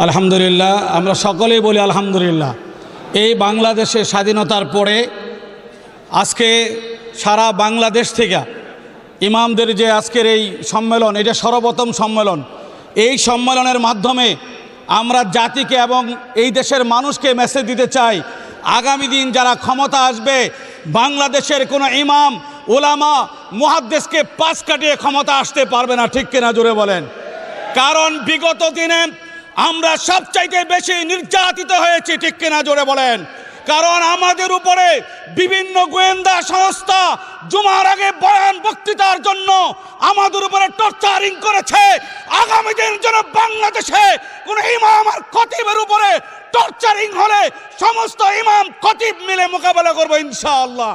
আলহামদুলিল্লাহ, আমরা সকলেই বলি আলহামদুলিল্লাহ। এই বাংলাদেশের স্বাধীনতার পরে আজকে সারা বাংলাদেশ থেকে ইমামদের যে আজকের এই সম্মেলন, এটা সর্বপ্রথম সম্মেলন। এই সম্মেলনের মাধ্যমে আমরা জাতিকে এবং এই দেশের মানুষকে মেসেজ দিতে চাই। আগামী দিন যারা ক্ষমতা আসবে, বাংলাদেশের কোনো ইমাম ওলামা মুহাদ্দেশকে পাশ কাটিয়ে ক্ষমতা আসতে পারবে না, ঠিক কিনা জোরে বলেন। কারণ বিগত দিনে আমরা সবচাইতে বেশি নির্যাতিত হয়েছি, ঠিক কিনা জোরে বলেন। কারণ আমাদের উপরে বিভিন্ন গোয়েন্দা সংস্থা জুমার আগে বয়ান বক্তৃতার জন্য আমাদের উপরে টর্চারিং করেছে। আগামী দিন যেন বাংলাদেশে কোন ইমাম আর খতিবের উপরে টর্চারিং হলে সমস্ত ইমাম খতিব মিলে মোকাবেলা করব ইনশাআল্লাহ।